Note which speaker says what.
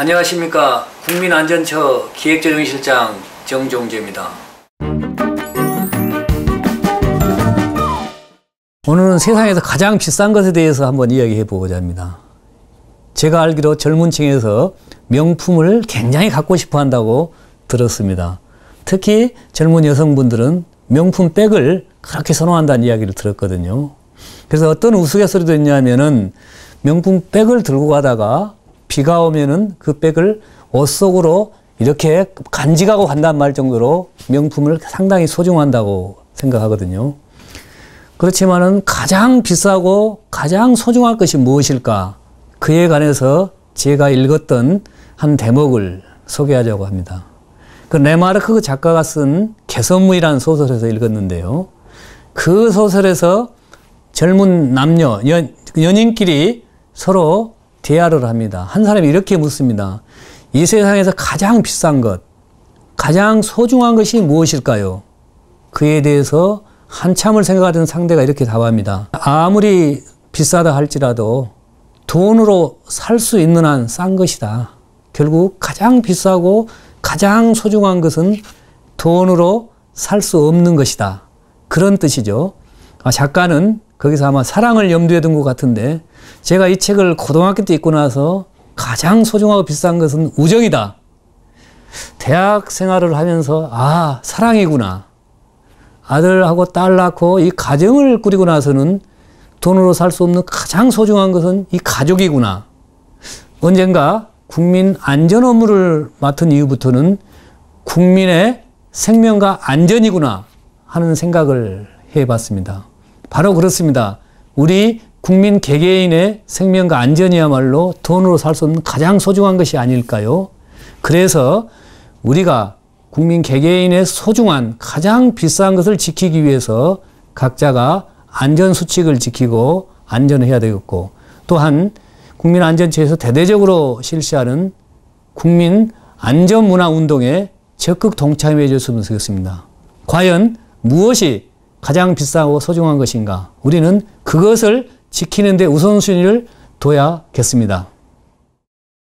Speaker 1: 안녕하십니까 국민안전처 기획조정실장 정종재입니다. 오늘은 세상에서 가장 비싼 것에 대해서 한번 이야기해 보고자 합니다. 제가 알기로 젊은 층에서 명품을 굉장히 갖고 싶어 한다고 들었습니다. 특히 젊은 여성분들은 명품 백을 그렇게 선호한다는 이야기를 들었거든요. 그래서 어떤 우스갯소리도 있냐면은 명품 백을 들고 가다가 비가 오면은 그 백을 옷 속으로 이렇게 간직하고 간단 말 정도로 명품을 상당히 소중한다고 생각하거든요. 그렇지만은 가장 비싸고 가장 소중한 것이 무엇일까? 그에 관해서 제가 읽었던 한 대목을 소개하려고 합니다. 그 레마르크 작가가 쓴 개선무이라는 소설에서 읽었는데요. 그 소설에서 젊은 남녀, 연, 연인끼리 서로 대화를 합니다. 한 사람이 이렇게 묻습니다. 이 세상에서 가장 비싼 것, 가장 소중한 것이 무엇일까요? 그에 대해서 한참을 생각하던 상대가 이렇게 답합니다. 아무리 비싸다 할지라도 돈으로 살 수 있는 한 싼 것이다. 결국 가장 비싸고 가장 소중한 것은 돈으로 살 수 없는 것이다. 그런 뜻이죠. 아, 작가는 거기서 아마 사랑을 염두에 둔 것 같은데 제가 이 책을 고등학교 때 읽고 나서 가장 소중하고 비싼 것은 우정이다. 대학 생활을 하면서 아 사랑이구나. 아들하고 딸 낳고 이 가정을 꾸리고 나서는 돈으로 살 수 없는 가장 소중한 것은 이 가족이구나. 언젠가 국민 안전 업무를 맡은 이후부터는 국민의 생명과 안전이구나 하는 생각을 해 봤습니다. 바로 그렇습니다. 우리 국민 개개인의 생명과 안전이야말로 돈으로 살 수 없는 가장 소중한 것이 아닐까요? 그래서 우리가 국민 개개인의 소중한 가장 비싼 것을 지키기 위해서 각자가 안전 수칙을 지키고 안전해야 되겠고 또한 국민 안전처에서 대대적으로 실시하는 국민 안전 문화 운동에 적극 동참해 줬으면 좋겠습니다. 과연 무엇이 가장 비싸고 소중한 것인가? 우리는 그것을 지키는데 우선순위를 둬야겠습니다.